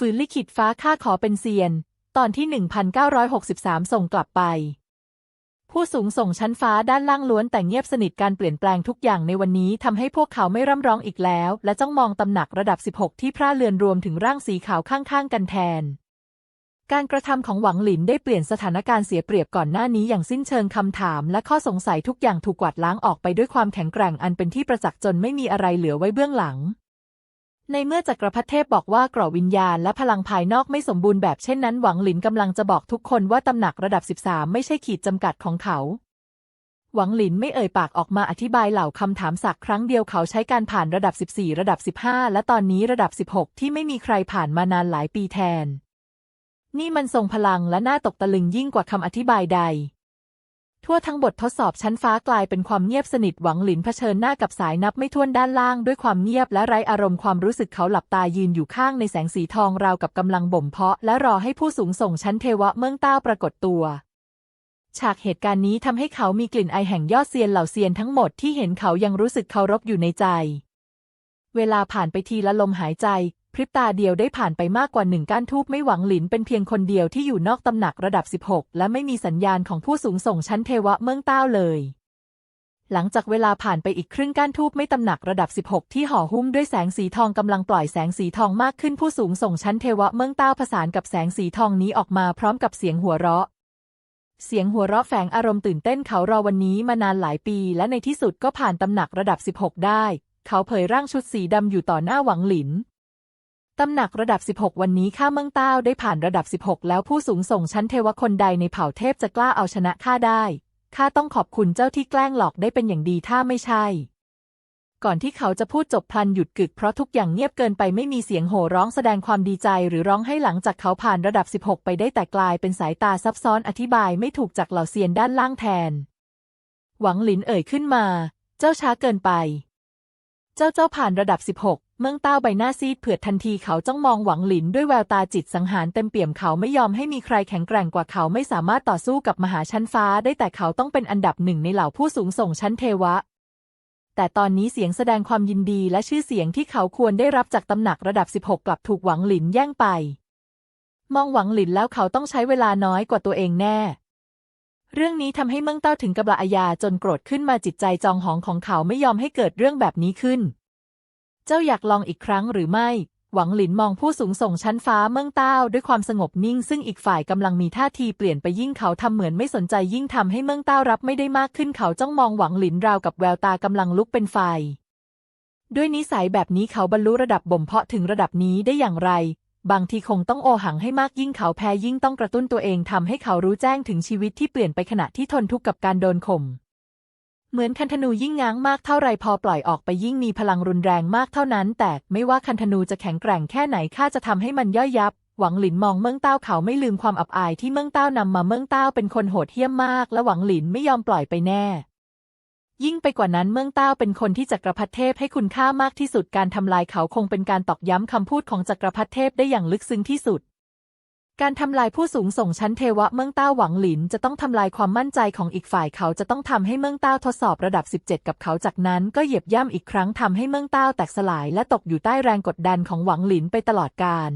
ฝืนลิขิตฟ้าข้าขอเป็นเซียน ตอนที่ 1963 ส่งกลับไป ผู้สูงส่งชั้นฟ้าด้านล่างล้วนแต่เงียบสนิทการเปลี่ยนแปลงทุกอย่างในวันนี้ทำให้พวกเขาไม่ร่ำร้องอีกแล้ว และจ้องมองตำหนักระดับ 16 ที่พร่าเลือนรวมถึงร่างสีขาวข้างๆ กันแทนการกระทำของหวังหลินได้เปลี่ยนสถานการณ์เสียเปรียบก่อนหน้านี้อย่างสิ้นเชิงคำถาม และข้อสงสัยทุกอย่างถูกกวาดล้างออกไปด้วยความแข็งแกร่งอันเป็นที่ประจักษ์จนไม่มีอะไรเหลือไว้เบื้องหลัง ในเมื่อจักรพรรดิเทพบอกว่ากราะวิญญาณและพลังภายนอกไม่สมบูรณ์แบบเช่นนั้นหวังหลินกำลังจะบอกทุกคนว่าตำหนักระดับ 13 ไม่ใช่ขีดจำกัดของเขา หวังหลินไม่เอ่ยปากออกมาอธิบายเหล่าคำถามสักครั้งเดียวเขาใช้การผ่านระดับ 14 ระดับ 15 และตอนนี้ระดับ 16 ที่ไม่มีใครผ่านมานานหลายปีแทน นี่มันทรงพลังและน่าตกตะลึงยิ่งกว่าคำอธิบายใด ทั่วทั้งบททดสอบชั้นฟ้ากลายเป็นความเงียบสนิทหวังหลินเผชิญหน้ากับสายนับไม่ถ้วนด้านล่างด้วยความเงียบและไร้อารมณ์ความรู้สึกเขาหลับตายืนอยู่ข้างในแสงสีทองราวกับกำลังบ่มเพาะ และรอให้ผู้สูงส่งชั้นเทวะเมืองต้าปรากฏตัว ฉากเหตุการณ์นี้ทำให้เขามีกลิ่นไอแห่งยอดเซียนเหล่าเซียนทั้งหมดที่เห็นเขายังรู้สึกเคารพอยู่ในใจ เวลาผ่านไปทีละลมหายใจ พริบตาเดียวได้ผ่านไปมากกว่าหนึ่งก้านทูบไม่หวังหลินเป็นเพียงคนเดียวที่อยู่นอกตำหนักระดับ 16 และไม่มีสัญญาณของผู้สูงส่งชั้นเทวะเมืองเต้าเลย หลังจากเวลาผ่านไปอีกครึ่งก้านทูบไม่ตำหนักระดับ 16 ที่ห่อหุ้มด้วยแสงสีทองกำลังปล่อยแสงสีทองมากขึ้นผู้สูงส่งชั้นเทวะเมืองเต้าผสานกับแสงสีทองนี้ออกมาพร้อมกับเสียงหัวเราะเสียงหัวเราะแฝงอารมณ์ตื่นเต้นเขารอวันนี้มานานหลายปี และในที่สุดก็ผ่านตำหนักระดับ 16 ได้ เขาเผยร่างชุดสีดำอยู่ต่อหน้าหวังหลิน ตำหนักระดับ 16 วันนี้ข้าเมืองเต้าได้ผ่านระดับ 16 แล้วผู้สูงส่งชั้นเทวคนใดในเผ่าเทพจะกล้าเอาชนะข้าได้ข้าต้องขอบคุณเจ้าที่แกล้งหลอกได้เป็นอย่างดีถ้าไม่ใช่ ก่อนที่เขาจะพูดจบพลันหยุดกึกเพราะทุกอย่างเงียบเกินไปไม่มีเสียงโห่ร้องแสดงความดีใจหรือร้องให้หลังจากเขาผ่านระดับ 16 ไปได้แต่กลายเป็นสายตาซับซ้อนอธิบายไม่ถูกจากเหล่าเซียนด้านล่างแทน หวังหลินเอ่ยขึ้นมา เจ้าช้าเกินไป เจ้าเจ้าผ่านระดับ 16 เมืองเต้าใบหน้าซีดเผือดทันทีเขาจ้องมองหวังหลินด้วยแววตาจิตสังหารเต็มเปี่ยมเขาไม่ยอมให้มีใครแข็งแกร่งกว่าเขาไม่สามารถต่อสู้กับมหาชั้นฟ้าได้แต่เขาต้องเป็นอันดับหนึ่งในเหล่าผู้สูงส่งชั้นเทวะ แต่ตอนนี้เสียงแสดงความยินดีและชื่อเสียงที่เขาควรได้รับจากตำหนักระดับ 16 กลับถูกหวังหลินแย่งไป มองหวังหลินแล้วเขาต้องใช้เวลาน้อยกว่าตัวเองแน่เรื่องนี้ทำให้เมืองเต้าถึงกับละอาญาจนโกรธขึ้นมาจิตใจจองหองของเขาไม่ยอมให้เกิดเรื่องแบบนี้ขึ้น เจ้าอยากลองอีกครั้งหรือไม่ หวังหลินมองผู้สูงส่งชั้นฟ้าเมืองเต้าด้วยความสงบนิ่ง ซึ่งอีกฝ่ายกำลังมีท่าทีเปลี่ยนไปยิ่งเขาทำเหมือนไม่สนใจยิ่งทำให้เมืองเต้ารับไม่ได้มากขึ้นเขาจ้องมองหวังหลินราวกับแววตากำลังลุกเป็นไฟด้วยนิสัยแบบนี้เขาบรรลุระดับบ่มเพาะถึงระดับนี้ได้อย่างไร บางทีคงต้องโอหังให้มากยิ่งเขาแพ้ยิ่งต้องกระตุ้นตัวเองทำให้เขารู้แจ้งถึงชีวิตที่เปลี่ยนไปขณะที่ทนทุกข์กับการโดนข่ม เหมือนคันธนูยิ่งง้างมากเท่าไรพอปล่อยออกไปยิ่งมีพลังรุนแรงมากเท่านั้น แต่ไม่ว่าคันธนูจะแข็งแกร่งแค่ไหนข้าจะทำให้มันย่อยยับ หวังหลินมองเมืองเต้าเขาไม่ลืมความอับอายที่เมืองเต้านำมาเมืองเต้าเป็นคนโหดเหี้ยมมาก และหวังหลินไม่ยอมปล่อยไปแน่ ยิ่งไปกว่านั้นเมืองเต้าเป็นคนที่จักรพรรดิเทพให้คุณค่ามากที่สุดการทำลายเขาคงเป็นการตอกย้ำคำพูดของจักรพรรดิเทพได้อย่างลึกซึ้งที่สุด การทำลายผู้สูงส่งชั้นเทวะเมืองต้าหวังหลินจะต้องทำลายความมั่นใจของอีกฝ่ายเขาจะต้องทำให้เมืองต้าทดสอบระดับ 17 กับเขาจากนั้นก็เหยียบย่ำอีกครั้งทำให้เมืองต้าแตกสลายและตกอยู่ใต้แรงกดดันของหวังหลินไปตลอดกาล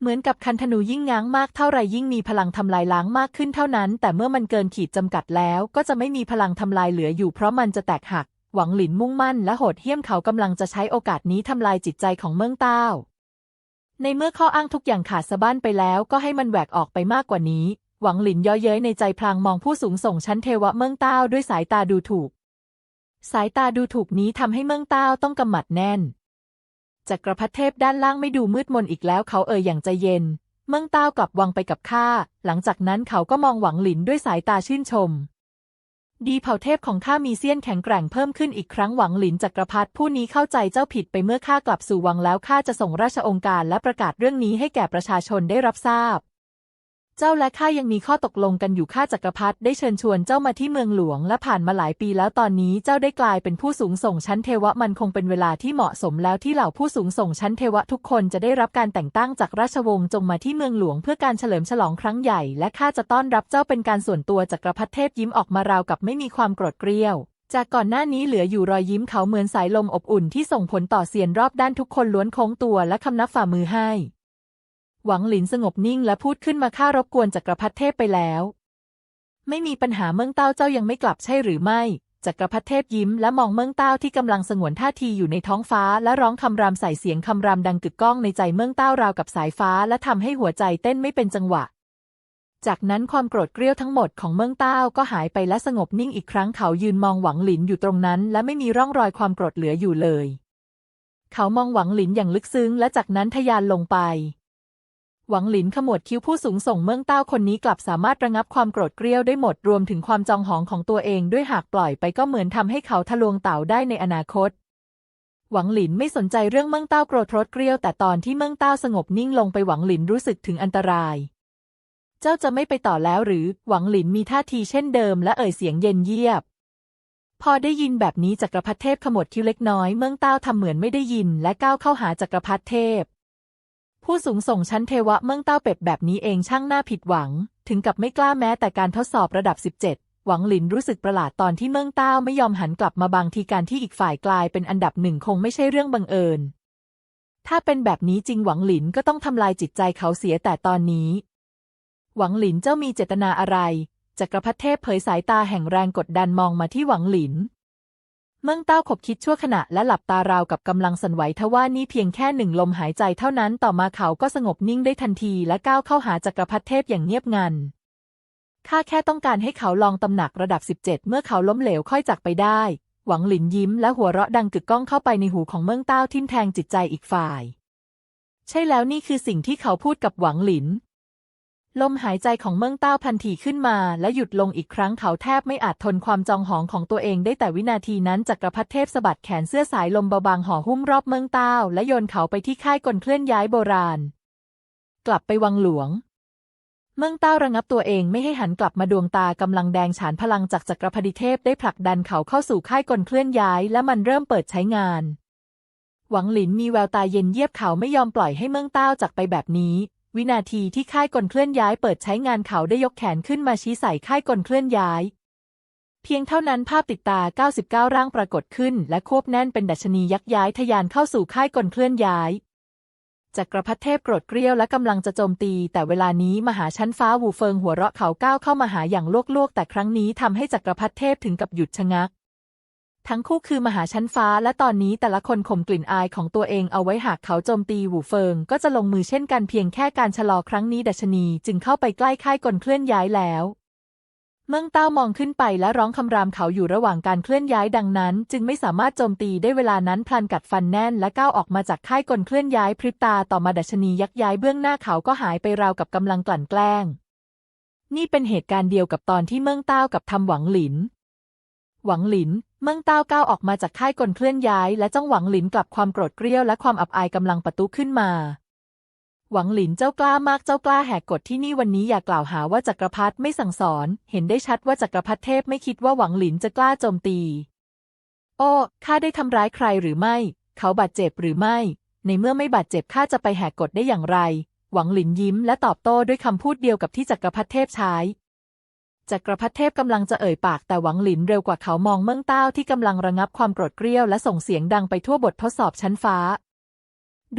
เหมือนกับคันธนูยิ่งง้างมากเท่าไรยิ่งมีพลังทำลายล้างมากขึ้นเท่านั้น แต่เมื่อมันเกินขีดจำกัดแล้วก็จะไม่มีพลังทำลายเหลืออยู่เพราะมันจะแตกหัก หวังหลินมุ่งมั่นและโหดเหี้ยมเขากำลังจะใช้โอกาสนี้ทำลายจิตใจของเมืองต้า ในเมื่อข้ออ้างทุกอย่างขาดสะบั้นไปแล้วก็ให้มันแหวกออกไปมากกว่านี้ หวังหลินย่อเย้ยในใจพลางมองผู้สูงส่งชั้นเทวะเมืองเต้าด้วยสายตาดูถูก สายตาดูถูกนี้ทำให้เมืองเต้าต้องกำหมัดแน่นจักรพรรดิเทพด้านล่างไม่ดูมืดมนอีกแล้วเขาเอ่ยอย่างใจเย็น เมืองเต้ากลับวังไปกับข้าหลังจากนั้นเขาก็มองหวังหลินด้วยสายตาชื่นชม ดีเผ่าเทพของข้ามีเสี้ยนแข็งแกร่งเพิ่มขึ้นอีกครั้งหวังหลินจักรพรรดิผู้นี้เข้าใจเจ้าผิดไปเมื่อข้ากลับสู่วังแล้วข้าจะส่งราชองค์การและประกาศเรื่องนี้ให้แก่ประชาชนได้รับทราบ เจ้าและข้ายังมีข้อตกลงกันอยู่ข้าจักรพรรดิได้เชิญชวนเจ้ามาที่เมืองหลวงและผ่านมาหลายปีแล้วตอนนี้เจ้าได้กลายเป็นผู้สูงส่งชั้นเทวะมันคงเป็นเวลาที่เหมาะสมแล้วที่เหล่าผู้สูงส่งชั้นเทวะทุกคนจะได้รับการแต่งตั้งจากราชวงศ์จงมาที่เมืองหลวงเพื่อการเฉลิมฉลองครั้งใหญ่และข้าจะต้อนรับเจ้าเป็นการส่วนตัวจักรพรรดิเทพยิ้มออกมาราวกับไม่มีความโกรธเกรี้ยวจากก่อนหน้านี้เหลืออยู่รอยยิ้มเขาเหมือนสายลมอบอุ่นที่ส่งผลต่อเสียนรอบด้านทุกคนล้วนโค้งตัวและคำนับฝ่ามือให้ หวังหลินสงบนิ่งและพูดขึ้นมาข้ารบกวนจักรพรรดิเทพไปแล้ว ไม่มีปัญหาเมืองเต้าเจ้ายังไม่กลับใช่หรือไม่จักรพรรดิเทพยิ้มและมองเมืองเต้าที่กำลังสงวนท่าทีอยู่ในท้องฟ้าและร้องคำรามใส่เสียงคำรามดังกึกก้องในใจเมืองเต้าราวกับสายฟ้าและทำให้หัวใจเต้นไม่เป็นจังหวะ จากนั้นความโกรธเกรี้ยวทั้งหมดของเมืองเต้าก็หายไปและสงบนิ่งอีกครั้งเขายืนมองหวังหลินอยู่ตรงนั้น และไม่มีร่องรอยความโกรธเหลืออยู่เลย เขามองหวังหลินอย่างลึกซึ้งและจากนั้นทะยานลงไป หวังหลินขมวดคิ้วผู้สูงส่งเมืองเต้าคนนี้กลับสามารถระงับความโกรธเกรี้ยวได้หมดรวมถึงความจองหองของตัวเองด้วยหากปล่อยไปก็เหมือนทำให้เขาทะลวงเต่าได้ในอนาคต หวังหลินไม่สนใจเรื่องเมืองเต้าโกรธรดเกรี้ยวแต่ตอนที่เมืองเต้าสงบนิ่งลงไปหวังหลินรู้สึกถึงอันตราย เจ้าจะไม่ไปต่อแล้วหรือหวังหลินมีท่าทีเช่นเดิมและเอ่ยเสียงเย็นเยียบพอได้ยินแบบนี้จักรพรรดิเทพขมวดคิ้วเล็กน้อยเมืองเต้าทำเหมือนไม่ได้ยินและก้าวเข้าหาจักรพรรดิเทพ ผู้สูงส่งชั้นเทวะเมืองเต้าเป็ดแบบนี้เองช่างน่าผิดหวัง ถึงกับไม่กล้าแม้แต่การทดสอบระดับ 17หวังหลินรู้สึกประหลาดตอนที่เมืองเต้าไม่ยอมหันกลับมาบางทีการที่อีกฝ่ายกลายเป็นอันดับหนึ่งคงไม่ใช่เรื่องบังเอิญ ถ้าเป็นแบบนี้จริงหวังหลินก็ต้องทำลายจิตใจเขาเสียแต่ตอนนี้ หวังหลินเจ้ามีเจตนาอะไรจักรพรรดิเทพเผยสายตาแห่งแรงกดดันมองมาที่หวังหลิน มืองเต้าขบคิดชั่วขณะและหลับตาราวกับกำลังสั่นไหวทว่านี่เพียงแค่หนึ่งลมหายใจเท่านั้นต่อมาเขาก็สงบนิ่งได้ทันทีและก้าวเข้าหาจักรพรรดิเทพอย่างเงียบงันข้าแค่ต้องการให้เขาลองตำหนักระดับ 17 เมื่อเขาล้มเหลวค่อยจากไปได้ หวังหลินยิ้มและหัวเราะดังกึกก้องเข้าไปในหูของเมืองเต้าทิ่มแทงจิตใจอีกฝ่าย ใช่แล้วนี่คือสิ่งที่เขาพูดกับหวังหลิน ลมหายใจของเมืองเต้าพันทีขึ้นมา และหยุดลงอีกครั้งเขาแทบไม่อาจทนความจองหองของตัวเองได้แต่วินาทีนั้นจักรพรรดิเทพสะบัดแขนเสื้อสายลมเบาบางห่อหุ้มรอบเมืองเต้าและโยนเขาไปที่ค่ายกลเคลื่อนย้ายโบราณ กลับไปวังหลวง เมืองเต้าระงับตัวเองไม่ให้หันกลับมาดวงตากำลังแดงฉานพลังจากจักรพรรดิเทพได้ผลักดันเขาเข้าสู่ค่ายกลเคลื่อนย้าย และมันเริ่มเปิดใช้งาน หวังหลินมีแววตาเย็นเยียบเขาไม่ยอมปล่อยให้เมืองเต้าจากไปแบบนี้ วินาทีที่ค่ายกลเคลื่อนย้ายเปิดใช้งานเขาได้ยกแขนขึ้นมาชี้ใส่ค่ายกลเคลื่อนย้าย เพียงเท่านั้นภาพติดตา 99 ร่างปรากฏขึ้น และควบแน่นเป็นดัชนียักย้ายทะยานเข้าสู่ค่ายกลเคลื่อนย้ายจักรพรรดิเทพโกรธเกรี้ยวและกำลังจะโจมตี แต่เวลานี้มหาชั้นฟ้าวูเฟิงหัวเราะเขาก้าวเข้ามาหาอย่างลวกๆ แต่ครั้งนี้ทำให้จักรพรรดิเทพถึงกับหยุดชะงัก ทั้งคู่คือมหาชั้นฟ้า และตอนนี้แต่ละคนข่มกลิ่นอายของตัวเองเอาไว้หากเขาโจมตีหูเฟิง ก็จะลงมือเช่นกันเพียงแค่การชะลอครั้งนี้ดัชนีจึงเข้าไปใกล้ค่ายกลเคลื่อนย้ายแล้วเมืองเต้ามองขึ้นไปและร้องคำรามเขาอยู่ระหว่างการเคลื่อนย้ายดังนั้น จึงไม่สามารถโจมตีได้เวลานั้นพลันกัดฟันแน่นและก้าวออกมาจากค่ายกลเคลื่อนย้ายพริบตาต่อมาดัชนียักย้ายเบื้องหน้าเขาก็หายไปราวกับกำลังกลั่นแกล้ง นี่เป็นเหตุการณ์เดียวกับตอนที่เมืองเต้ากับทำหวังหลิน หวังหลิน มืองเต้าก้าวออกมาจากค่ายกลเคลื่อนย้าย และจ้องหวังหลินกลับความโกรธเกรี้ยวและความอับอายกำลังประตุขึ้นมา หวังหลินเจ้ากล้ามากเจ้ากล้าแหกกฎที่นี่วันนี้อย่ากล่าวหาว่าจักรพรรดิไม่สั่งสอน เห็นได้ชัดว่าจักรพรรดิเทพไม่คิดว่าหวังหลินจะกล้าโจมตี โอ้ข้าได้ทำร้ายใครหรือไม่ เขาบาดเจ็บหรือไม่ ในเมื่อไม่บาดเจ็บข้าจะไปแหกกฎได้อย่างไร หวังหลินยิ้มและตอบโต้ด้วยคำพูดเดียวกับที่จักรพรรดิเทพใช้ จักรพรรดิเทพกำลังจะเอ่ยปากแต่หวังหลินเร็วกว่าเขามองเมืองเต้าที่กำลังระงับความโกรธเกรี้ยวและส่งเสียงดังไปทั่วบททดสอบชั้นฟ้า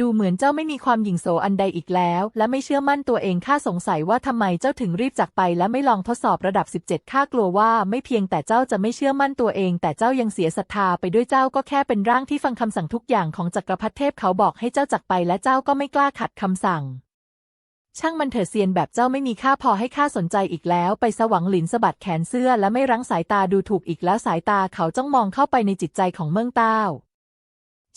ดูเหมือนเจ้าไม่มีความหยิ่งโสอันใดอีกแล้ว และไม่เชื่อมั่นตัวเองข้าสงสัยว่าทำไมเจ้าถึงรีบจากไป และไม่ลองทดสอบระดับ 17ข้ากลัวว่าไม่เพียงแต่เจ้าจะไม่เชื่อมั่นตัวเอง แต่เจ้ายังเสียศรัทธาไปด้วยเจ้าก็แค่เป็นร่างที่ฟังคำสั่งทุกอย่างของจักรพรรดิเทพเขาบอกให้เจ้าจากไป และเจ้าก็ไม่กล้าขัดคำสั่ง ช่างมันเถอะเซียนแบบเจ้าไม่มีค่าพอให้ข้าสนใจอีกแล้ว ไปสวังหลินสะบัดแขนเสื้อและไม่รั้งสายตาดูถูกอีกแล้วสายตาเขาจ้องมองเข้าไปในจิตใจของเมืองเต้า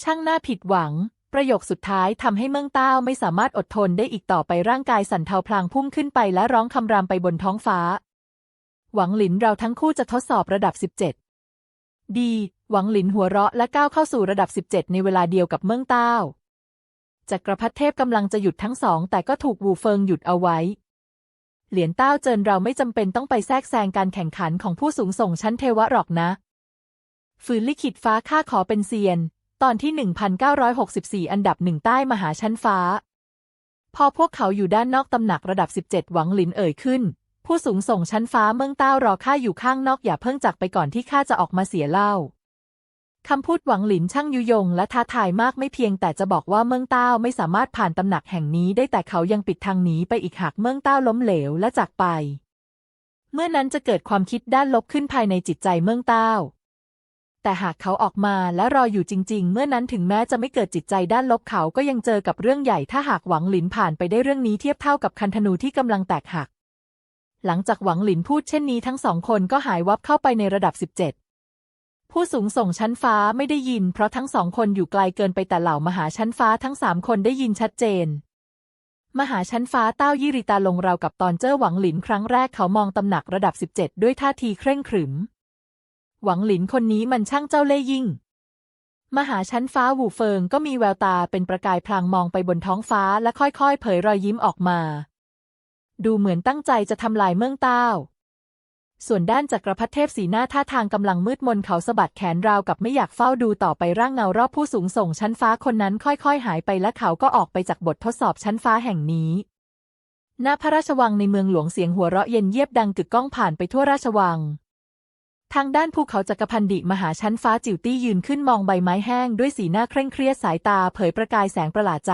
ช่างน่าผิดหวัง ประโยคสุดท้ายทำให้เมืองเต้าไม่สามารถอดทนได้อีกต่อไปร่างกายสั่นเทาพลางพุ่งขึ้นไปและร้องคำรามไปบนท้องฟ้า หวังหลินเราทั้งคู่จะทดสอบระดับ 17 ดี หวังหลินหัวเราะและก้าวเข้าสู่ระดับ 17 ในเวลาเดียวกับเมืองเต้า จักรพรรดิเทพกำลังจะหยุดทั้งสอง แต่ก็ถูกวูเฟิงหยุดเอาไว้ เหรียญเต้าเจินเราไม่จำเป็นต้องไปแทรกแซงการแข่งขันของผู้สูงส่งชั้นเทวะหรอกนะ ฝืนลิขิตฟ้าข้าขอเป็นเซียน ตอนที่ 1964 อันดับหนึ่งใต้มหาชั้นฟ้า พอพวกเขาอยู่ด้านนอกตำหนักระดับ 17 หวังหลินเอ่ยขึ้น ผู้สูงส่งชั้นฟ้าเมืองเต้ารอข้าอยู่ข้างนอกอย่าเพิ่งจากไปก่อนที่ข้าจะออกมาเสียเล้า คำพูดหวังหลินช่างยุยงและท้าทายมากไม่เพียงแต่จะบอกว่าเมืองเต้าไม่สามารถผ่านตำหนักแห่งนี้ได้แต่เขายังปิดทางหนีไปอีกหากเมืองเต้าล้มเหลวและจากไป เมื่อนั้นจะเกิดความคิดด้านลบขึ้นภายในจิตใจเมืองเต้า แต่หากเขาออกมาและรออยู่จริง ๆ เมื่อนั้นถึงแม้จะไม่เกิดจิตใจด้านลบเขาก็ยังเจอกับเรื่องใหญ่ถ้าหากหวังหลินผ่านไปได้เรื่องนี้เทียบเท่ากับคันธนูที่กำลังแตกหัก หลังจากหวังหลินพูดเช่นนี้ทั้งสองคนก็หายวับเข้าไปในระดับ 17 ผู้สูงส่งชั้นฟ้าไม่ได้ยิน เพราะทั้งสองคนอยู่ไกลเกินไปแต่เหล่ามหาชั้นฟ้าทั้งสามคนได้ยินชัดเจน มหาชั้นฟ้าเต้ายี่ริตาลงราวกับตอนเจ้อหวังหลินครั้งแรกเขามองตำหนักระดับ 17 ด้วยท่าทีเคร่งขรึม หวังหลินคนนี้มันช่างเจ้าเล่ยิ่ง มหาชั้นฟ้าหูเฟิงก็มีแววตาเป็นประกายพลางมองไปบนท้องฟ้าและค่อยๆ เผยรอยยิ้มออกมา ดูเหมือนตั้งใจจะทำลายเมืองเต้า ส่วนด้านจักรพรรดิเทพสีหน้าท่าทางกำลังมืดมนเขาสะบัดแขนราวกับไม่อยากเฝ้าดูต่อไปร่างเงารอบผู้สูงส่งชั้นฟ้าคนนั้นค่อยๆ หายไปและเขาก็ออกไปจากบททดสอบชั้นฟ้าแห่งนี้ ณพระราชวังในเมืองหลวงเสียงหัวเราะเย็นเยียบดังกึกก้องผ่านไปทั่วราชวัง ทางด้านภูเขาจักรพันดิมหาชั้นฟ้าจิ๋วตี้ยืนขึ้นมองใบไม้แห้งด้วยสีหน้าเคร่งเครียดสายตาเผยประกายแสงประหลาดใจ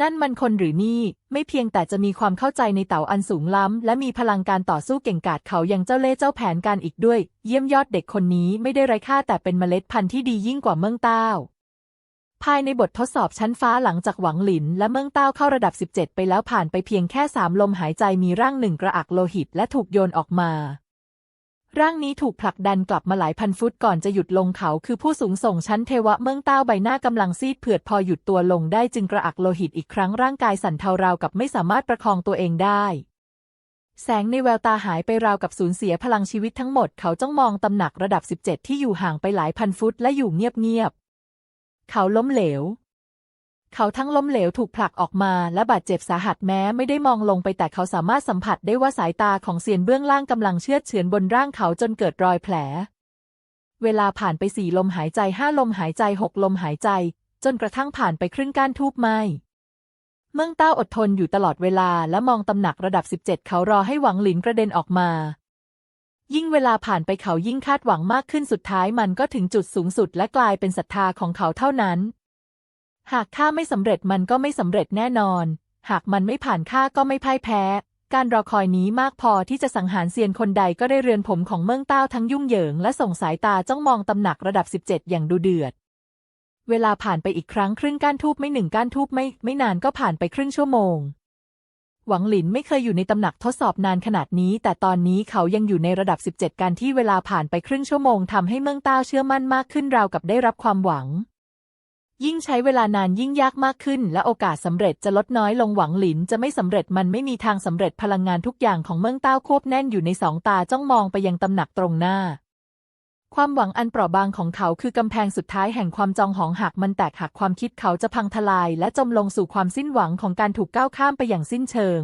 นั่นมันคนหรือนี่ ไม่เพียงแต่จะมีความเข้าใจในเต่าอันสูงล้ำ และมีพลังการต่อสู้เก่งกาจเขายังเจ้าเล่ห์เจ้าแผนการอีกด้วย เยี่ยมยอดเด็กคนนี้ไม่ได้ไร้ค่าแต่เป็นเมล็ดพันธุ์ที่ดียิ่งกว่าเมืองเต้า ภายในบททดสอบชั้นฟ้าหลังจากหวังหลิน และเมืองเต้าเข้าระดับ 17 ไปแล้วผ่านไปเพียงแค่สามลมหายใจมีร่างหนึ่งกระอักโลหิตและถูกโยนออกมา ร่างนี้ถูกผลักดันกลับมาหลายพันฟุตก่อนจะหยุดลงเขาคือผู้สูงส่งชั้นเทวะเมืองเต้าใบหน้ากำลังซีดเผือดพอหยุดตัวลงได้จึงกระอักโลหิตอีกครั้งร่างกายสั่นเทาราวกับไม่สามารถประคองตัวเองได้ แสงในแววตาหายไปราวกับสูญเสียพลังชีวิตทั้งหมดเขาจ้องมองตำหนักระดับ 17 ที่อยู่ห่างไปหลายพันฟุตและอยู่เงียบๆเขาล้มเหลว เขาทั้งล้มเหลวถูกผลักออกมาและบาดเจ็บสาหัสแม้ไม่ได้มองลงไปแต่เขาสามารถสัมผัสได้ว่าสายตาของเซียนเบื้องล่างกำลังเชือดเฉือนบนร่างเขาจนเกิดรอยแผล เวลาผ่านไปสี่ลมหายใจห้าลมหายใจหกลมหายใจ จนกระทั่งผ่านไปครึ่งก้านทูบไหมเมืองเต้าอดทนอยู่ตลอดเวลาและมองตำหนักระดับ 17 เขารอให้หวังหลินกระเด็นออกมา ยิ่งเวลาผ่านไปเขายิ่งคาดหวังมากขึ้นสุดท้ายมันก็ถึงจุดสูงสุดและกลายเป็นศรัทธาของเขาเท่านั้น หากข้าไม่สำเร็จมันก็ไม่สำเร็จแน่นอน หากมันไม่ผ่านข้าก็ไม่พ่ายแพ้ การรอคอยนี้มากพอที่จะสังหารเซียนคนใดก็ได้เรือนผมของเมืองเต้าทั้งยุ่งเหยิงและส่งสายตาจ้องมองตำหนักระดับ 17 อย่างดูเดือด เวลาผ่านไปอีกครั้งครึ่งก้านทูบไม่หนึ่งก้านทูบไม่ไม่นานก็ผ่านไปครึ่งชั่วโมง หวังหลินไม่เคยอยู่ในตำหนักทดสอบนานขนาดนี้ แต่ตอนนี้เขายังอยู่ในระดับ 17 การที่เวลาผ่านไปครึ่งชั่วโมงทำให้เมืองเต้าเชื่อมั่นมากขึ้นราวกับได้รับความหวัง ยิ่งใช้เวลานานยิ่งยากมากขึ้น และโอกาสสำเร็จจะลดน้อยลงหวังหลินจะไม่สำเร็จมันไม่มีทางสำเร็จพลังงานทุกอย่างของเมืองเต้าควบแน่นอยู่ในสองตาจ้องมองไปยังตำหนักตรงหน้า ความหวังอันเปราะบางของเขาคือกำแพงสุดท้ายแห่งความจองหองหากมันแตกหักความคิดเขาจะพังทลาย และจมลงสู่ความสิ้นหวังของการถูกก้าวข้ามไปอย่างสิ้นเชิง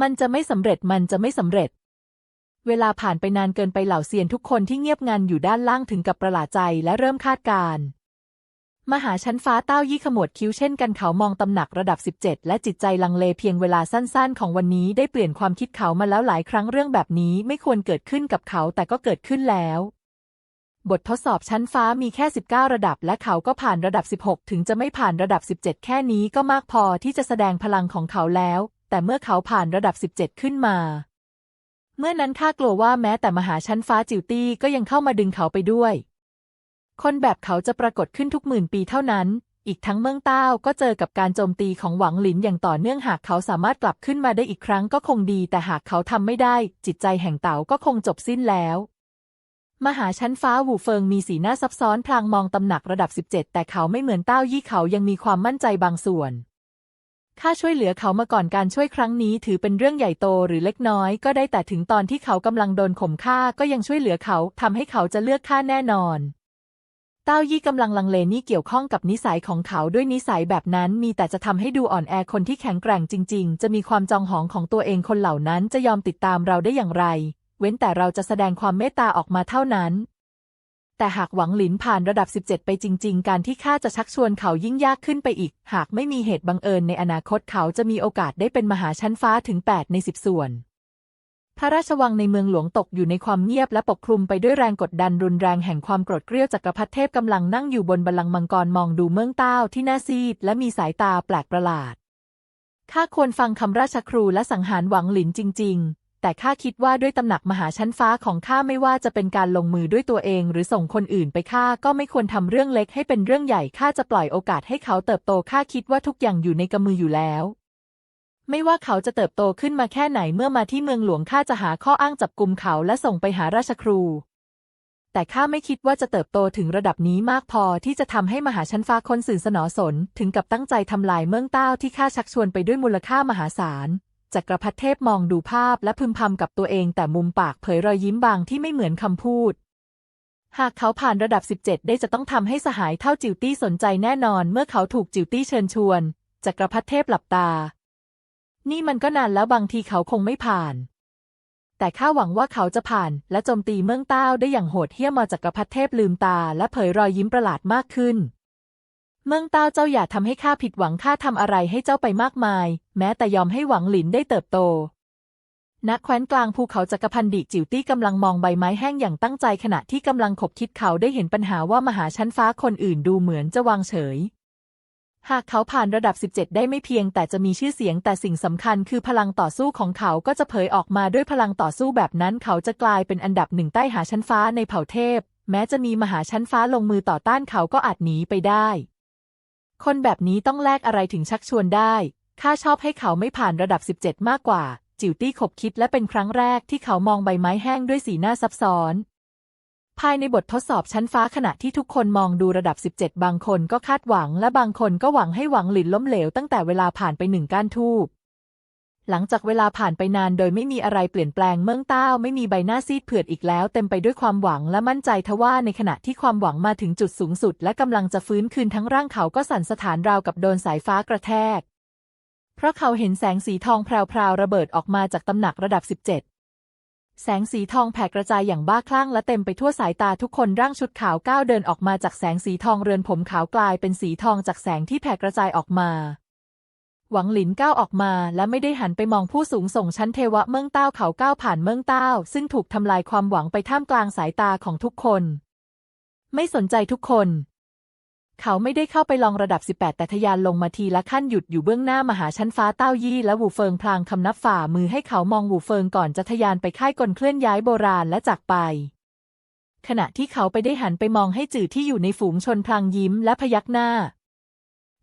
มันจะไม่สำเร็จมันจะไม่สำเร็จเวลาผ่านไปนานเกินไปเหล่าเซียนทุกคนที่เงียบงันอยู่ด้านล่างถึงกับประหลาดใจและเริ่มคาดการณ์ มหาชั้นฟ้าเต้ายี่ขมวดคิ้วเช่นกันเขามองตำหนักระดับ 17 และจิตใจลังเลเพียงเวลาสั้นๆ ของวันนี้ได้เปลี่ยนความคิดเขามาแล้วหลายครั้งเรื่องแบบนี้ไม่ควรเกิดขึ้นกับเขาแต่ก็เกิดขึ้นแล้ว บททดสอบชั้นฟ้ามีแค่ 19 ระดับ และเขาก็ผ่านระดับ 16 ถึงจะไม่ผ่านระดับ 17 แค่นี้ก็มากพอที่จะแสดงพลังของเขาแล้ว แต่เมื่อเขาผ่านระดับ 17 ขึ้นมาเมื่อนั้นข้ากลัวว่าแม้แต่มหาชั้นฟ้าจิวตี้ก็ยังเข้ามาดึงเขาไปด้วย คนแบบเขาจะปรากฏขึ้นทุกหมื่นปีเท่านั้น อีกทั้งเมืองเต้าก็เจอกับการโจมตีของหวังหลินอย่างต่อเนื่องหากเขาสามารถกลับขึ้นมาได้อีกครั้งก็คงดี แต่หากเขาทำไม่ได้ จิตใจแห่งเต๋าก็คงจบสิ้นแล้ว มหาชั้นฟ้าหูเฟิงมีสีหน้าซับซ้อนพลางมองตำหนักระดับ 17 แต่เขาไม่เหมือนเต้ายี่เขายังมีความมั่นใจบางส่วนข้าช่วยเหลือเขามาก่อนการช่วยครั้งนี้ถือเป็นเรื่องใหญ่โตหรือเล็กน้อย ก็ได้แต่ถึงตอนที่เขากำลังโดนข่มฆ่าก็ยังช่วยเหลือเขาทำให้เขาจะเลือกข้าแน่นอน ต้ายี่กำลังลังเลนี่เกี่ยวข้องกับนิสัยของเขาด้วยนิสัยแบบนั้นมีแต่จะทำให้ดูอ่อนแอคนที่แข็งแกร่งจริง ๆ จะมีความจองหองของตัวเองคนเหล่านั้นจะยอมติดตามเราได้อย่างไร เว้นแต่เราจะแสดงความเมตตาออกมาเท่านั้น แต่หากหวังหลินผ่านระดับ 17 ไปจริง ๆ การที่ข้าจะชักชวนเขายิ่งยากขึ้นไปอีก หากไม่มีเหตุบังเอิญในอนาคตเขาจะมีโอกาสได้เป็นมหาชั้นฟ้าถึง 8 ใน 10 ส่วน พระราชวังในเมืองหลวงตกอยู่ในความเงียบและปกคลุมไปด้วยแรงกดดันรุนแรงแห่งความโกรธเกรี้ยวจักรพรรดิเทพกำลังนั่งอยู่บนบัลลังก์มังกรมองดูเมืองเต้าที่น่าซีดและมีสายตาแปลกประหลาด ข้าควรฟังคำราชครูและสังหารหวังหลินจริง ๆ แต่ข้าคิดว่าด้วยตำหนักมหาชั้นฟ้าของข้าไม่ว่าจะเป็นการลงมือด้วยตัวเอง หรือส่งคนอื่นไปฆ่าก็ไม่ควรทำเรื่องเล็กให้เป็นเรื่องใหญ่ข้าจะปล่อยโอกาสให้เขาเติบโตข้าคิดว่าทุกอย่างอยู่ในกำมืออยู่แล้ว ไม่ว่าเขาจะเติบโตขึ้นมาแค่ไหนเมื่อมาที่เมืองหลวงข้าจะหาข้ออ้างจับกลุ่มเขาและส่งไปหาราชครู แต่ข้าไม่คิดว่าจะเติบโตถึงระดับนี้มากพอที่จะทำให้มหาชั้นฟ้าคนสื่อสนอสน ถึงกับตั้งใจทำลายเมืองเต้าที่ข้าชักชวนไปด้วยมูลค่ามหาศาลจักรพรรดิเทพมองดูภาพและพึมพำกับตัวเองแต่มุมปากเผยรอยยิ้มบางที่ไม่เหมือนคำพูด หากเขาผ่านระดับ 17 ได้จะต้องทำให้สหายเท่าจิวตี้สนใจแน่นอน เมื่อเขาถูกจิวตี้เชิญชวน จักรพรรดิเทพหลับตา นี่มันก็นานแล้วบางทีเขาคงไม่ผ่าน แต่ข้าหวังว่าเขาจะผ่าน และโจมตีเมืองเต้าได้อย่างโหดเหี้ยมมาจักรพรรดิเทพลืมตา และเผยรอยยิ้มประหลาดมากขึ้น เมืองเต้าเจ้าอย่าทำให้ข้าผิดหวังข้าทำอะไรให้เจ้าไปมากมาย แม้แต่ยอมให้หวังหลินได้เติบโตณแคว้นกลางภูเขาจักรพันดิจิวตี้กำลังมองใบไม้แห้งอย่างตั้งใจขณะที่กำลังขบคิดเขาได้เห็นปัญหาว่ามหาชั้นฟ้าคนอื่นดูเหมือนจะวางเฉย หากเขาผ่านระดับ 17 ได้ไม่เพียงแต่จะมีชื่อเสียงแต่สิ่งสำคัญคือพลังต่อสู้ของเขาก็จะเผยออกมาด้วยพลังต่อสู้แบบนั้น เขาจะกลายเป็นอันดับหนึ่งใต้หาชั้นฟ้าในเผ่าเทพ แม้จะมีมหาชั้นฟ้าลงมือต่อต้านเขาก็อาจหนีไปได้ คนแบบนี้ต้องแลกอะไรถึงชักชวนได้ข้าชอบให้เขาไม่ผ่านระดับ 17 มากกว่า จิวตี้ขบคิดและเป็นครั้งแรกที่เขามองใบไม้แห้งด้วยสีหน้าซับซ้อน ภายในบททดสอบชั้นฟ้าขณะที่ทุกคนมองดูระดับ 17 บางคนก็คาดหวังและบางคนก็หวังให้หวังหลินล้มเหลวตั้งแต่เวลาผ่านไปหนึ่งก้านทูบหลังจากเวลาผ่านไปนานโดยไม่มีอะไรเปลี่ยนแปลงเมืองเต้าไม่มีใบหน้าซีดเผือดอีกแล้ว เต็มไปด้วยความหวังและมั่นใจทว่าในขณะที่ความหวังมาถึงจุดสูงสุด และกำลังจะฟื้นคืนทั้งร่างเขาก็สั่นสถานราวกับโดนสายฟ้ากระแทก เพราะเขาเห็นแสงสีทองแพรวๆระเบิดออกมาจากตำหนักระดับ 17 แสงสีทองแผ่กระจายอย่างบ้าคลั่งและเต็มไปทั่วสายตาทุกคนร่างชุดขาวก้าวเดินออกมาจากแสงสีทองเรือนผมขาวกลายเป็นสีทองจากแสงที่แผ่กระจายออกมา หวังหลินก้าวออกมาและไม่ได้หันไปมองผู้สูงส่งชั้นเทวะเมืองเต้าเขาก้าวผ่านเมืองเต้า ซึ่งถูกทำลายความหวังไปท่ามกลางสายตาของทุกคน ไม่สนใจทุกคน เขาไม่ได้เข้าไปลองระดับ 18 แต่ทะยานลงมาทีละขั้นหยุดอยู่เบื้องหน้ามหาชั้นฟ้าเต้ายี่และหูเฟิงพลางคำนับฝ่ามือให้เขามองหูเฟิงก่อนจะทะยานไปค่ายกลเคลื่อนย้ายโบราณและจากไป ขณะที่เขาไปได้หันไปมองให้จืดที่อยู่ในฝูงชนพลางยิ้มและพยักหน้า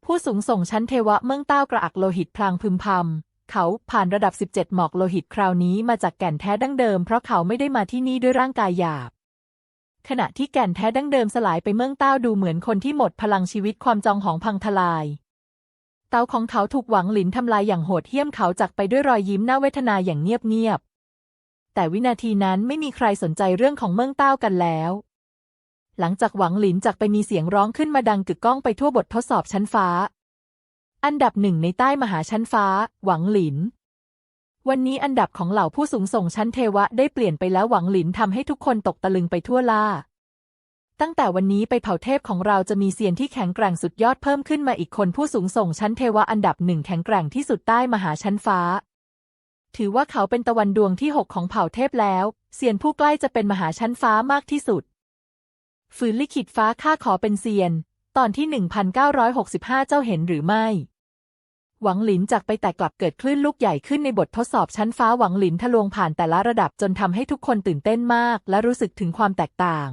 ผู้สูงส่งชั้นเทวะเมืองเต้ากระอักโลหิตพลางพึมพำเขาผ่านระดับ 17 หมอกโลหิตคราวนี้มาจากแก่นแท้ดั้งเดิม เพราะเขาไม่ได้มาที่นี่ด้วยร่างกายหยาบ ขณะที่แก่นแท้ดั้งเดิมสลายไปเมืองเต้าดูเหมือนคนที่หมดพลังชีวิตความจองหองพังทลาย เตาของเขาถูกหวังหลินทำลายอย่างโหดเหี้ยมเขาจักไปด้วยรอยยิ้มน่าเวทนาอย่างเงียบๆ แต่วินาทีนั้นไม่มีใครสนใจเรื่องของเมืองเต้ากันแล้ว หลังจากหวังหลินจักไปมีเสียงร้องขึ้นมาดังกึกก้องไปทั่วบททดสอบชั้นฟ้า อันดับหนึ่งในใต้มหาชั้นฟ้า หวังหลิน วันนี้อันดับของเหล่าผู้สูงส่งชั้นเทวะได้เปลี่ยนไปแล้วหวังหลินทำให้ทุกคนตกตะลึงไปทั่วล่า ตั้งแต่วันนี้ไปเผ่าเทพของเราจะมีเซียนที่แข็งแกร่งสุดยอดเพิ่มขึ้นมาอีกคนผู้สูงส่งชั้นเทวะอันดับหนึ่งแข็งแกร่งที่สุดใต้มหาชั้นฟ้า ถือว่าเขาเป็นตะวันดวงที่หกของเผ่าเทพแล้วเซียนผู้ใกล้จะเป็นมหาชั้นฟ้ามากที่สุด ฝืนลิขิตฟ้าข้าขอเป็นเซียน ตอนที่ 1965 เจ้าเห็นหรือไม่ หวังหลินจากไปแต่กลับเกิดคลื่นลูกใหญ่ขึ้นในบททดสอบชั้นฟ้าหวังหลินทะลวงผ่านแต่ละระดับจนทำให้ทุกคนตื่นเต้นมาก และรู้สึกถึงความแตกต่าง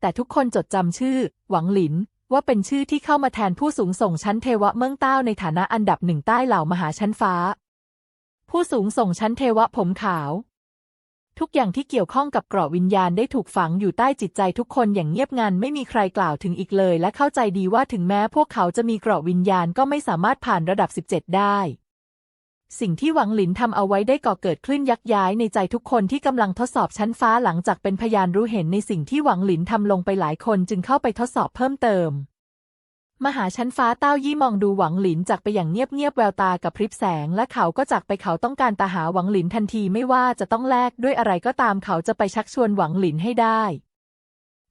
แต่ทุกคนจดจำชื่อ หวังหลิน ว่าเป็นชื่อที่เข้ามาแทนผู้สูงส่งชั้นเทวะเมืองเต้าในฐานะอันดับหนึ่งใต้เหล่ามหาชั้นฟ้า ผู้สูงส่งชั้นเทวะผมขาว ทุกอย่างที่เกี่ยวข้องกับเกราะวิญญาณได้ถูกฝังอยู่ใต้จิตใจทุกคนอย่างเงียบงันไม่มีใครกล่าวถึงอีกเลย และเข้าใจดีว่าถึงแม้พวกเขาจะมีเกราะวิญญาณก็ไม่สามารถผ่านระดับ 17 ได้ สิ่งที่หวังหลินทำเอาไว้ได้ก่อเกิดคลื่นยักย้ายในใจทุกคนที่กำลังทดสอบชั้นฟ้าหลังจากเป็นพยานรู้เห็นในสิ่งที่หวังหลินทำลงไปหลายคนจึงเข้าไปทดสอบเพิ่มเติม มหาชั้นฟ้าเต้ายี่มองดูหวังหลินจากไปอย่างเงียบๆแววตากับพริบแสง และเขาก็จากไปเขาต้องการตาหาหวังหลินทันทีไม่ว่าจะต้องแลกด้วยอะไรก็ตามเขาจะไปชักชวนหวังหลินให้ได้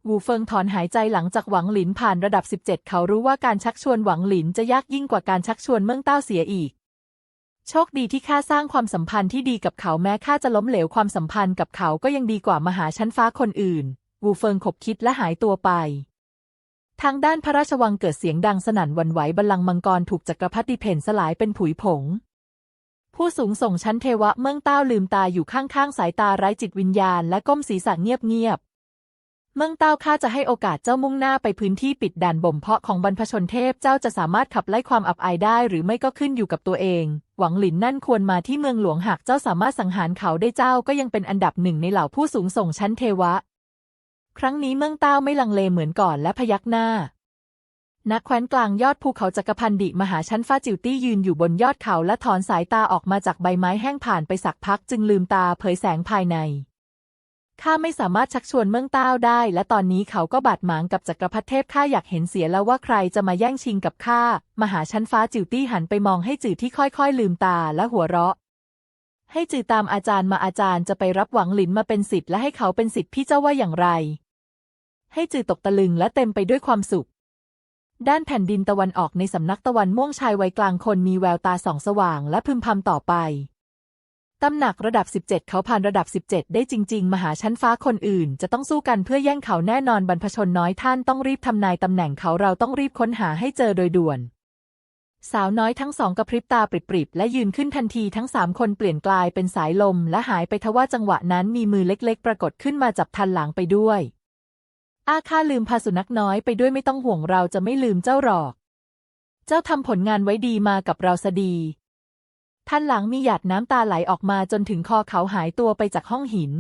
วูเฟิงถอนหายใจหลังจากหวังหลินผ่านระดับ 17 เขารู้ว่าการชักชวนหวังหลินจะยากยิ่งกว่าการชักชวนเมืองเต้าเสียอีก โชคดีที่ข้าสร้างความสัมพันธ์ที่ดีกับเขาแม้ข้าจะล้มเหลวความสัมพันธ์กับเขาก็ยังดีกว่ามหาชั้นฟ้าคนอื่นวูเฟิงขบคิดและหายตัวไป ทางด้านพระราชวังเกิดเสียงดังสนั่นวันไหวบัลลังก์มังกรถูกจักรพรรดิเพ่นสลายเป็นผุยผง ผู้สูงส่งชั้นเทวะเมืองเต้าลืมตาอยู่ข้างๆ สายตาไร้จิตวิญญาณและก้มศีรษะเงียบๆ เมืองเต้าข้าจะให้โอกาสเจ้ามุ่งหน้าไปพื้นที่ปิดด่านบ่มเพาะของบรรพชนเทพเจ้าจะสามารถขับไล่ความอับอายได้หรือไม่ก็ขึ้นอยู่กับตัวเอง หวังหลินนั่นควรมาที่เมืองหลวงหากเจ้าสามารถสังหารเขาได้เจ้าก็ยังเป็นอันดับหนึ่งในเหล่าผู้สูงส่งชั้นเทวะ ครั้งนี้เมืองเต้าไม่ลังเลเหมือนก่อนและพยักหน้านักแคว้นกลางยอดภูเขาจักรพันดิมหาชั้นฟ้าจิวตี้ยืนอยู่บนยอดเขาและถอนสายตาออกมาจากใบไม้แห้งผ่านไปสักพักจึงลืมตาเผยแสงภายใน ข้าไม่สามารถชักชวนเมืองเต้าได้ และตอนนี้เขาก็บาดหมางกับจักรพรรดิเทพข้าอยากเห็นเสียแล้วว่าใครจะมาแย่งชิงกับข้า มหาชั้นฟ้าจิวตี้หันไปมองให้จือที่ค่อยๆ ลืมตาและหัวเราะ ให้จือตามอาจารย์มาอาจารย์จะไปรับหวังหลินมาเป็นสิทธิ์และให้เขาเป็นสิทธิ์พี่เจ้าว่าอย่างไร ให้จือตกตะลึงและเต็มไปด้วยความสุข ด้านแผ่นดินตะวันออกในสำนักตะวันม่วงชายวัยกลางคนมีแววตาส่องสว่างและพึมพำต่อไปตำหนักระดับ 17 เขาผ่านระดับ 17 ได้จริง ๆ มหาชั้นฟ้าคนอื่น จะต้องสู้กันเพื่อแย่งเขาแน่นอนบรรพชนน้อยท่านต้องรีบทำนายตำแหน่งเขาเราต้องรีบค้นหาให้เจอโดยด่วน สาวน้อยทั้งสองกระพริบตาปริบๆและยืนขึ้นทันทีทั้งสามคนเปลี่ยนกลายเป็นสายลมและหายไปทว่าจังหวะนั้นมีมือเล็ก ๆ ปรากฏขึ้นมาจับทันหลังไปด้วย อาข้าลืมพาสุนัขน้อยไปด้วยไม่ต้องห่วงเราจะไม่ลืมเจ้าหรอก เจ้าทำผลงานไว้ดีมากับเราสดี ท่านหลังมีหยาดน้ำตาไหลออกมาจนถึงคอเขาหายตัวไปจากห้องหิน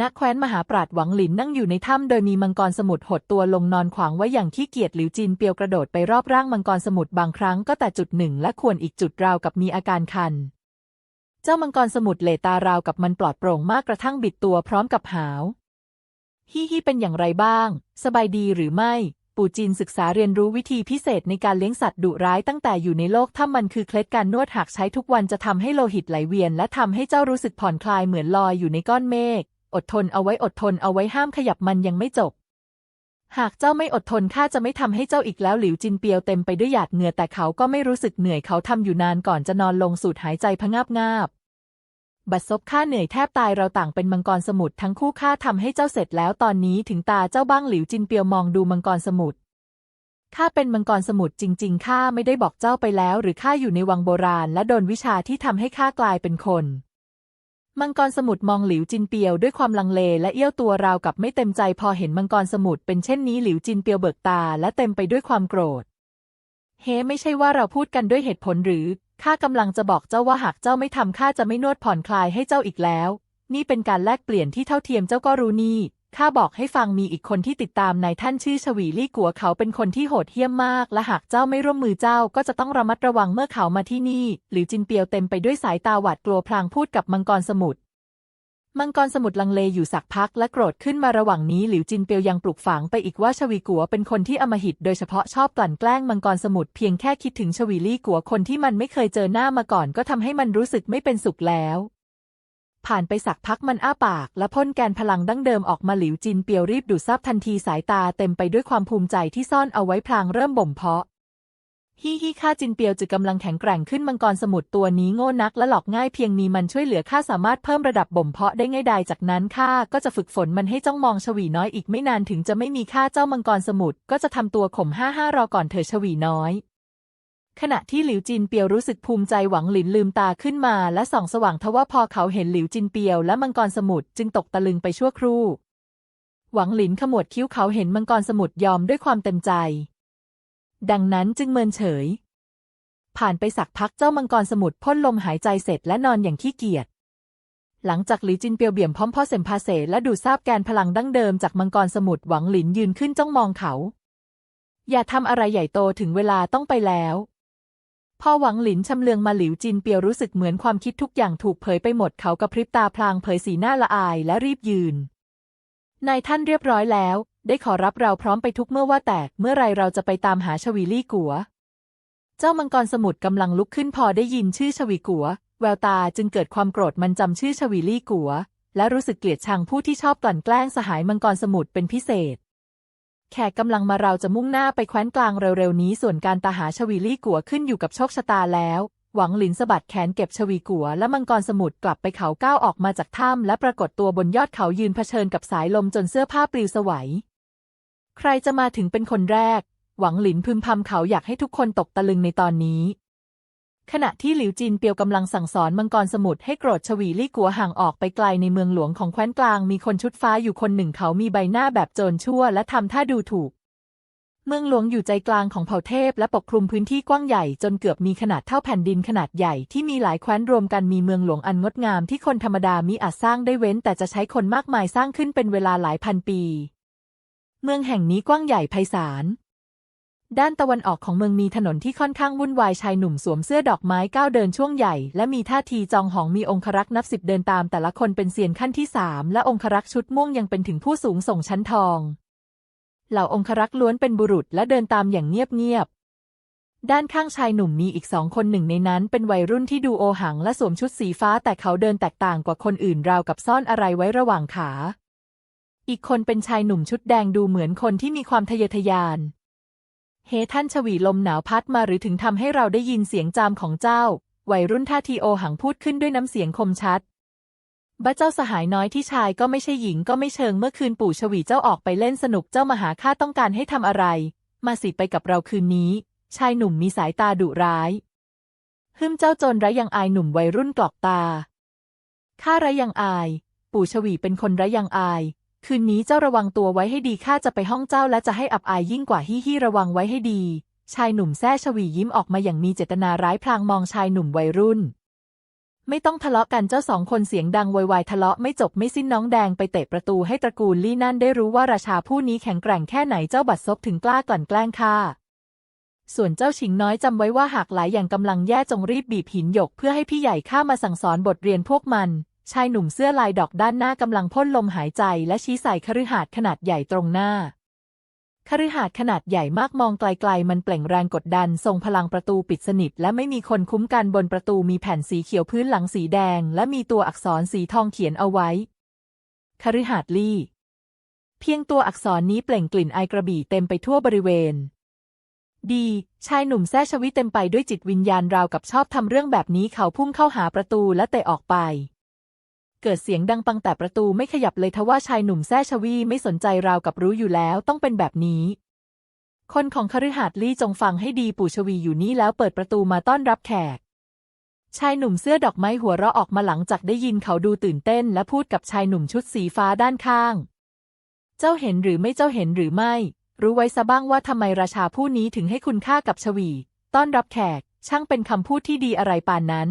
นักแคว้นมหาปราดหวังหลินนั่งอยู่ในถ้ำโดยมีมังกรสมุทรหดตัวลงนอนขวางไว้อย่างขี้เกียจหลิวจินเปียวกระโดดไปรอบร่างมังกรสมุทรบางครั้งก็แต่จุดหนึ่งและควรอีกจุดราวกับมีอาการคัน เจ้ามังกรสมุทรเหลตาราวกับมันปลอดโปร่งมากกระทั่งบิดตัวพร้อมกับหาว ฮิฮิเป็นอย่างไรบ้าง สบายดีหรือไม่ ปู่จีนศึกษาเรียนรู้วิธีพิเศษในการเลี้ยงสัตว์ดุร้ายตั้งแต่อยู่ในโลกถ้ามันคือเคล็ดการนวดหากใช้ทุกวันจะทำให้โลหิตไหลเวียน และทำให้เจ้ารู้สึกผ่อนคลายเหมือนลอยอยู่ในก้อนเมฆ อดทนเอาไว้อดทนเอาไว้ห้ามขยับมันยังไม่จบ หากเจ้าไม่อดทนข้าจะไม่ทำให้เจ้าอีกแล้วหลิวจินเปียวเต็มไปด้วยหยาดเหงื่อแต่เขาก็ไม่รู้สึกเหนื่อยเขาทำอยู่นานก่อนจะนอนลงสูดหายใจพะงาบงาบ บัดซบข้าเหนื่อยแทบตายเราต่างเป็นมังกรสมุทรทั้งคู่ข้าทำให้เจ้าเสร็จแล้วตอนนี้ถึงตาเจ้าบ้างหลิวจินเปียวมองดูมังกรสมุทรข้าเป็นมังกรสมุทรจริง ๆ ข้าไม่ได้บอกเจ้าไปแล้ว หรือข้าอยู่ในวังโบราณ และโดนวิชาที่ทำให้ข้ากลายเป็นคน มังกรสมุทรมองหลิวจินเปียวด้วยความลังเลและเอี้ยวตัวราวกับไม่เต็มใจพอเห็นมังกรสมุทรเป็นเช่นนี้หลิวจินเปียวเบิกตาและเต็มไปด้วยความโกรธ เฮ้ไม่ใช่ว่าเราพูดกันด้วยเหตุผลหรือ ข้ากำลังจะบอกเจ้าว่าหากเจ้าไม่ทำข้าจะไม่นวดผ่อนคลายให้เจ้าอีกแล้ว นี่เป็นการแลกเปลี่ยนที่เท่าเทียมเจ้าก็รู้นี่ข้าบอกให้ฟังมีอีกคนที่ติดตามนายท่านชื่อชวีลี่กัวเขาเป็นคนที่โหดเหี้ยมมาก และหากเจ้าไม่ร่วมมือเจ้าก็จะต้องระมัดระวังเมื่อเขามาที่นี่ หรือจินเปียวเต็มไปด้วยสายตาหวาดกลัวพลางพูดกับมังกรสมุทร มังกรสมุทรลังเลอยู่สักพักและโกรธขึ้นมาระหว่างนี้หลิวจินเปียวยังปลุกฝังไปอีกว่าชวีกัวเป็นคนที่อมหิตโดยเฉพาะชอบกลั่นแกล้งมังกรสมุทรเพียงแค่คิดถึงชวีลี่กัวคนที่มันไม่เคยเจอหน้ามาก่อนก็ทำให้มันรู้สึกไม่เป็นสุขแล้ว ผ่านไปสักพักมันอ้าปากและพ่นแกนพลังดั้งเดิมออกมาหลิวจินเปียวรีบดูดซับทันทีสายตาเต็มไปด้วยความภูมิใจที่ซ่อนเอาไว้พลางเริ่มบ่มเพาะ ฮิฮิข้าจินเปียวจึกำลังแข็งแกร่งขึ้นมังกรสมุทรตัวนี้โง่นักและหลอกง่ายเพียงมีมันช่วยเหลือข้าสามารถเพิ่มระดับบ่มเพาะได้ง่ายดายจากนั้นข้าก็จะฝึกฝนมันให้จ้องมองชวีน้อยอีกไม่นานถึงจะไม่มีข้าเจ้ามังกรสมุทรก็จะทำตัวข่มห้าห้ารอก่อนเถอชวีน้อย ขณะที่หลิวจินเปียวรู้สึกภูมิใจหวังหลินลืมตาขึ้นมา และส่องสว่างทว่าพอเขาเห็นหลิวจินเปียวและมังกรสมุทรจึงตกตะลึงไปชั่วครู่ หวังหลินขมวดคิ้วเขาเห็นมังกรสมุทรยอมด้วยความเต็มใจ ดังนั้นจึงเมินเฉย ผ่านไปสักพักเจ้ามังกรสมุทรพ่นลมหายใจเสร็จและนอนอย่างขี้เกียจหลังจากหลิวจินเปียวเบี่ยมพร้อมพ่อเซมพาเสและดูดซาบแกนพลังดั้งเดิมจากมังกรสมุทรหวังหลินยืนขึ้นจ้องมองเขา อย่าทำอะไรใหญ่โตถึงเวลาต้องไปแล้วพอหวังหลินชำเลืองมาหลิวจินเปียวรู้สึกเหมือนความคิดทุกอย่างถูกเผยไปหมดเขากระพริบตาพลางเผยสีหน้าละอายและรีบยืนนายท่านเรียบร้อยแล้ว ได้ขอรับเราพร้อมไปทุกเมื่อว่าแต่เมื่อไรเราจะไปตามหาชวีลี่กัว เจ้ามังกรสมุทรกำลังลุกขึ้นพอได้ยินชื่อชวีกัว แววตาจึงเกิดความโกรธมันจำชื่อชวีลี่กัว และรู้สึกเกลียดชังผู้ที่ชอบกลั่นแกล้งสหายมังกรสมุทรเป็นพิเศษ แขกกำลังมาเราจะมุ่งหน้าไปแคว้นกลางเร็วๆนี้ส่วนการตาหาชวีลี่กัวขึ้นอยู่กับโชคชะตาแล้วหวังหลินสะบัดแขนเก็บชวีกัว และมังกรสมุทรกลับไปเขาก้าวออกมาจากถ้ำและปรากฏตัวบนยอดเขายืนเผชิญกับสายลมจนเสื้อผ้าปลิวสวัย ใครจะมาถึงเป็นคนแรก หวังหลินพึมพำเขาอยากให้ทุกคนตกตะลึงในตอนนี้ ขณะที่หลิวจินเปียวกำลังสั่งสอนมังกรสมุทรให้โกรธชวีลี่กัวห่างออกไปไกลในเมืองหลวงของแคว้นกลางมีคนชุดฟ้าอยู่คนหนึ่งเขามีใบหน้าแบบโจรชั่วและทำท่าดูถูก เมืองหลวงอยู่ใจกลางของเผ่าเทพและปกคลุมพื้นที่กว้างใหญ่จนเกือบมีขนาดเท่าแผ่นดินขนาดใหญ่ที่มีหลายแคว้นรวมกันมีเมืองหลวงอันงดงามที่คนธรรมดามิอาจสร้างได้เว้นแต่จะใช้คนมากมายสร้างขึ้นเป็นเวลาหลายพันปี เมืองแห่งนี้กว้างใหญ่ไพศาล ด้านตะวันออกของเมืองมีถนนที่ค่อนข้างวุ่นวายชายหนุ่มสวมเสื้อดอกไม้ก้าวเดินช่วงใหญ่ และมีท่าทีจองหองมีองครักษ์นับสิบเดินตามแต่ละคนเป็นเซียนขั้นที่สามและองครักษ์ชุดม่วงยังเป็นถึงผู้สูงส่งชั้นทอง เหล่าองครักษ์ล้วนเป็นบุรุษและเดินตามอย่างเงียบๆด้านข้างชายหนุ่มมีอีกสองคนหนึ่งในนั้น เป็นวัยรุ่นที่ดูโอหังและสวมชุดสีฟ้าแต่เขาเดินแตกต่างกว่าคนอื่นราวกับซ่อนอะไรไว้ระหว่างขา อีกคนเป็นชายหนุ่มชุดแดงดูเหมือนคนที่มีความทะเยอทะยาน เฮท่านชวีลมหนาวพัดมาหรือถึงทำให้เราได้ยินเสียงจามของเจ้า วัยรุ่นท่าทีโอหังพูดขึ้นด้วยน้ำเสียงคมชัดบ้าเจ้าสหายน้อยที่ชายก็ไม่ใช่หญิงก็ไม่เชิงเมื่อคืนปู่ชวีเจ้าออกไปเล่นสนุกเจ้ามาหาข้าต้องการให้ทำอะไร มาสิไปกับเราคืนนี้ ชายหนุ่มมีสายตาดุร้ายฮึมเจ้าโจรไรยังอายหนุ่มวัยรุ่นกรอกตาข้าไรยังอาย ปู่ชวีเป็นคนไรยังอาย คืนนี้เจ้าระวังตัวไว้ให้ดีข้าจะไปห้องเจ้าและจะให้อับอายยิ่งกว่าฮิฮิระวังไว้ให้ดี ชายหนุ่มแซ่ชวียิ้มออกมาอย่างมีเจตนาร้ายพลางมองชายหนุ่มวัยรุ่น ไม่ต้องทะเลาะกันเจ้าสองคนเสียงดังวอยวายทะเลาะไม่จบไม่สิ้นน้องแดงไปเตะประตูให้ตระกูลลี่นั่นได้รู้ว่าราชาผู้นี้แข็งแกร่งแค่ไหนเจ้าบัดซบถึงกล้ากลั่นแกล้งข้าส่วนเจ้าชิงน้อยจำไว้ว่าหากหลายอย่างกำลังแย่จงรีบบีบหินหยกเพื่อให้พี่ใหญ่ข้ามาสั่งสอนบทเรียนพวกมัน ชายหนุ่มเสื้อลายดอกด้านหน้ากำลังพ่นลมหายใจและชี้ใส่คฤหาสน์ขนาดใหญ่ตรงหน้าคฤหาสน์ขนาดใหญ่มากมองไกลๆ มันเปล่งแรงกดดันทรงพลังประตูปิดสนิท และไม่มีคนคุ้มกันบนประตูมีแผ่นสีเขียวพื้นหลังสีแดง และมีตัวอักษรสีทองเขียนเอาไว้คฤหาสน์ลี่ เพียงตัวอักษรนี้เปล่งกลิ่นไอกระบี่เต็มไปทั่วบริเวณ ดี ชายหนุ่มแซ่ชวิเต็มไปด้วยจิตวิญญาณราวกับชอบทำเรื่องแบบนี้เขาพุ่งเข้าหาประตูและเตะออกไป เกิดเสียงดังปังแต่ประตูไม่ขยับเลยทว่าชายหนุ่มแซ่ชวีไม่สนใจราวกับรู้อยู่แล้วต้องเป็นแบบนี้ คนของคฤหาสน์ลี่จงฟังให้ดีปู่ชวีอยู่นี่แล้วเปิดประตูมาต้อนรับแขก ชายหนุ่มเสื้อดอกไม้หัวเราะออกมาหลังจากได้ยินเขาดูตื่นเต้น และพูดกับชายหนุ่มชุดสีฟ้าด้านข้าง เจ้าเห็นหรือไม่เจ้าเห็นหรือไม่ รู้ไว้ซะบ้างว่าทำไมราชาผู้นี้ถึงให้คุณค่ากับชวี ต้อนรับแขก ช่างเป็นคำพูดที่ดีอะไรปานนั้น